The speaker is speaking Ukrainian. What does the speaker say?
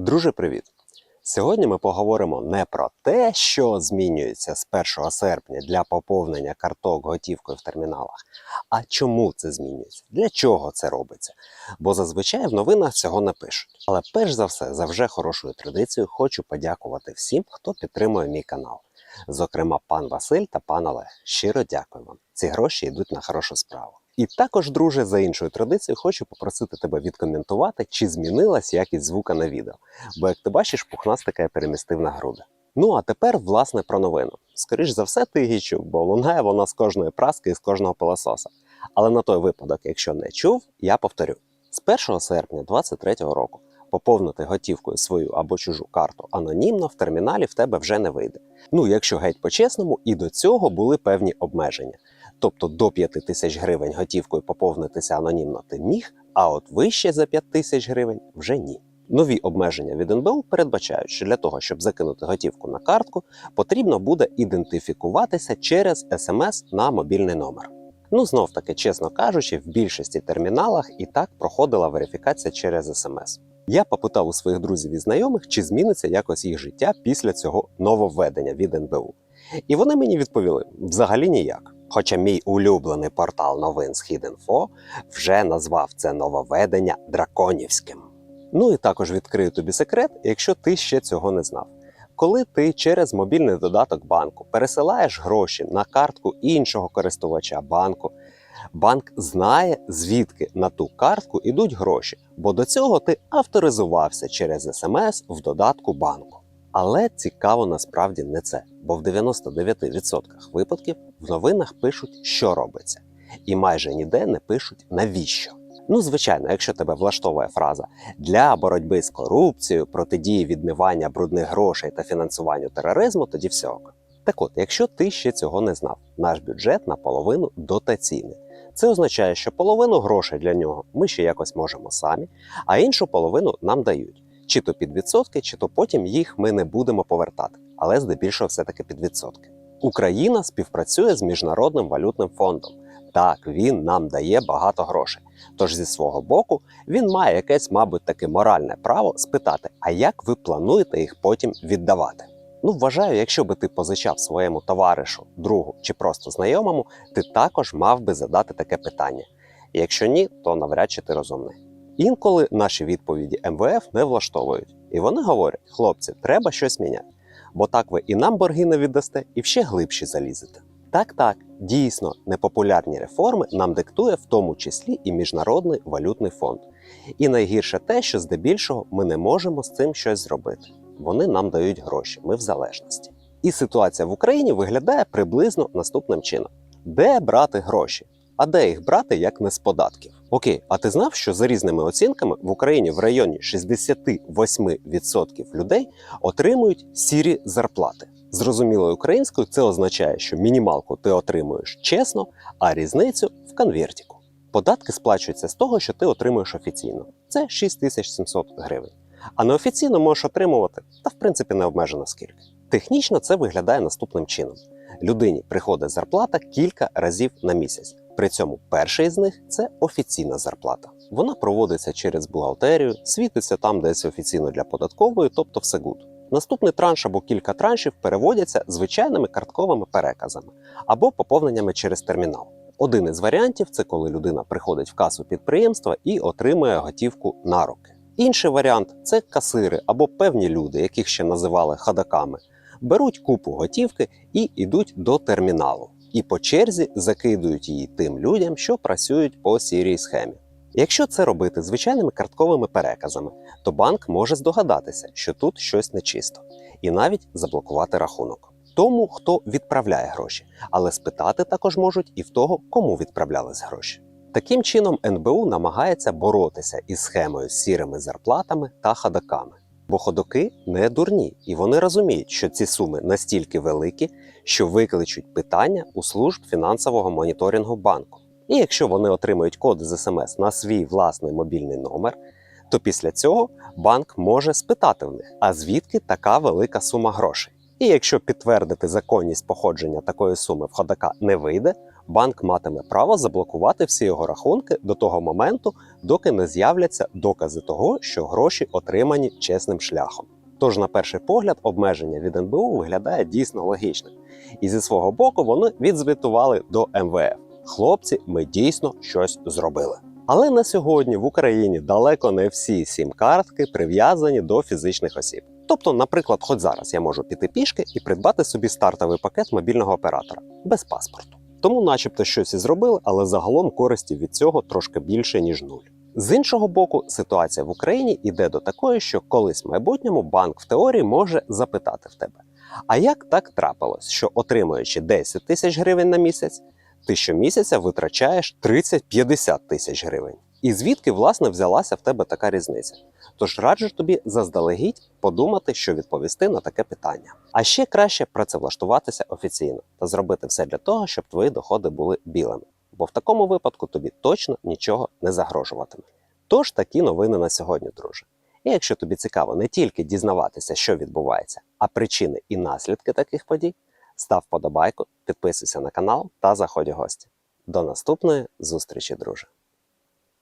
Друже, привіт! Сьогодні ми поговоримо не про те, що змінюється з 1 серпня для поповнення карток готівкою в терміналах, а чому це змінюється, для чого це робиться. Бо зазвичай в новинах цього не пишуть. Але перш за все, за вже хорошою традицією, хочу подякувати всім, хто підтримує мій канал. Зокрема, пан Василь та пан Олег. Щиро дякую вам. Ці гроші йдуть на хорошу справу. І також, друже, за іншою традицією, хочу попросити тебе відкоментувати, чи змінилась якість звука на відео. Бо, як ти бачиш, пухнастика я перемістив на груди. Ну а тепер, власне, про новину. Скоріш за все, ти її чув, бо лунає вона з кожної праски і з кожного пилососа. Але на той випадок, якщо не чув, я повторю: з 1 серпня 2023 року поповнити готівкою свою або чужу карту анонімно в терміналі в тебе вже не вийде. Ну, якщо геть по-чесному, і до цього були певні обмеження. Тобто до 5 тисяч гривень готівкою поповнитися анонімно ти міг, а от вище за 5 тисяч гривень вже ні. Нові обмеження від НБУ передбачають, що для того, щоб закинути готівку на картку, потрібно буде ідентифікуватися через смс на мобільний номер. Ну, знов таки, чесно кажучи, в більшості терміналах і так проходила верифікація через смс. Я попитав у своїх друзів і знайомих, чи зміниться якось їх життя після цього нововведення від НБУ. І вони мені відповіли: взагалі ніяк. Хоча мій улюблений портал новин Східінфо вже назвав це нововведення драконівським. Ну і також відкрию тобі секрет, якщо ти ще цього не знав. Коли ти через мобільний додаток банку пересилаєш гроші на картку іншого користувача банку, банк знає, звідки на ту картку йдуть гроші, бо до цього ти авторизувався через смс в додатку банку. Але цікаво насправді не це, бо в 99% випадків в новинах пишуть, що робиться, і майже ніде не пишуть навіщо. Ну, звичайно, якщо тебе влаштовує фраза для боротьби з корупцією, протидії відмивання брудних грошей та фінансуванню тероризму, тоді все ок. Так от, якщо ти ще цього не знав, наш бюджет наполовину дотаційний. Це означає, що половину грошей для нього ми ще якось можемо самі, а іншу половину нам дають чи то під відсотки, чи то потім їх ми не будемо повертати, але здебільшого все-таки під відсотки. Україна співпрацює з міжнародним валютним фондом. Так, він нам дає багато грошей. Тож зі свого боку він має якесь, мабуть, таке моральне право спитати, а як ви плануєте їх потім віддавати? Ну, вважаю, якщо би ти позичав своєму товаришу, другу чи просто знайомому, ти також мав би задати таке питання. Якщо ні, то навряд чи ти розумний. Інколи наші відповіді МВФ не влаштовують, і вони говорять: хлопці, треба щось міняти, бо так ви і нам борги не віддасте, і ще глибші залізете. Так, так, дійсно, непопулярні реформи нам диктує в тому числі і Міжнародний валютний фонд. І найгірше те, що здебільшого ми не можемо з цим щось зробити. Вони нам дають гроші, ми в залежності. І ситуація в Україні виглядає приблизно наступним чином: де брати гроші? А де їх брати, як не з податків? Окей, а ти знав, що за різними оцінками в Україні в районі 68% людей отримують сірі зарплати? Зрозумілою українською це означає, що мінімалку ти отримуєш чесно, а різницю в конвертіку. Податки сплачуються з того, що ти отримуєш офіційно. Це 6700 гривень. А неофіційно можеш отримувати, та в принципі не обмежено скільки. Технічно це виглядає наступним чином: людині приходить зарплата кілька разів на місяць. При цьому перший з них це офіційна зарплата. Вона проводиться через бухгалтерію, світиться там десь офіційно для податкової, тобто все гуд. Наступний транш або кілька траншів переводяться звичайними картковими переказами або поповненнями через термінал. Один із варіантів це коли людина приходить в касу підприємства і отримує готівку на руки. Інший варіант це касири або певні люди, яких ще називали ходаками, беруть купу готівки і йдуть до терміналу і по черзі закидують її тим людям, що працюють по сірій схемі. Якщо це робити звичайними картковими переказами, то банк може здогадатися, що тут щось нечисто, і навіть заблокувати рахунок. Тому, хто відправляє гроші, але спитати також можуть і в того, кому відправлялись гроші. Таким чином, НБУ намагається боротися із схемою з сірими зарплатами та ходаками. Бо ходоки не дурні, і вони розуміють, що ці суми настільки великі, що викличуть питання у служб фінансового моніторингу банку. І якщо вони отримують код з смс на свій власний мобільний номер, то після цього банк може спитати в них, а звідки така велика сума грошей. І якщо підтвердити законність походження такої суми в ходака не вийде, банк матиме право заблокувати всі його рахунки до того моменту, доки не з'являться докази того, що гроші отримані чесним шляхом. Тож, на перший погляд, обмеження від НБУ виглядає дійсно логічним. І зі свого боку вони відзвітували до МВФ. Хлопці, ми дійсно щось зробили. Але на сьогодні в Україні далеко не всі сім-картки прив'язані до фізичних осіб. Тобто, наприклад, хоч зараз я можу піти пішки і придбати собі стартовий пакет мобільного оператора без паспорту. Тому, начебто, щось і зробили, але загалом користі від цього трошки більше ніж нуль. З іншого боку, ситуація в Україні йде до такої, що колись в майбутньому банк в теорії може запитати в тебе: а як так трапилось, що отримуючи 10 тисяч гривень на місяць, ти щомісяця витрачаєш 30-50 тисяч гривень? І звідки власне взялася в тебе така різниця? Тож раджу тобі заздалегідь подумати, що відповісти на таке питання. А ще краще працевлаштуватися офіційно та зробити все для того, щоб твої доходи були білими. Бо в такому випадку тобі точно нічого не загрожуватиме. Тож такі новини на сьогодні, друже. І якщо тобі цікаво не тільки дізнаватися, що відбувається, а причини і наслідки таких подій, став подобайку, підписуйся на канал та заходь у гості. До наступної зустрічі, друже!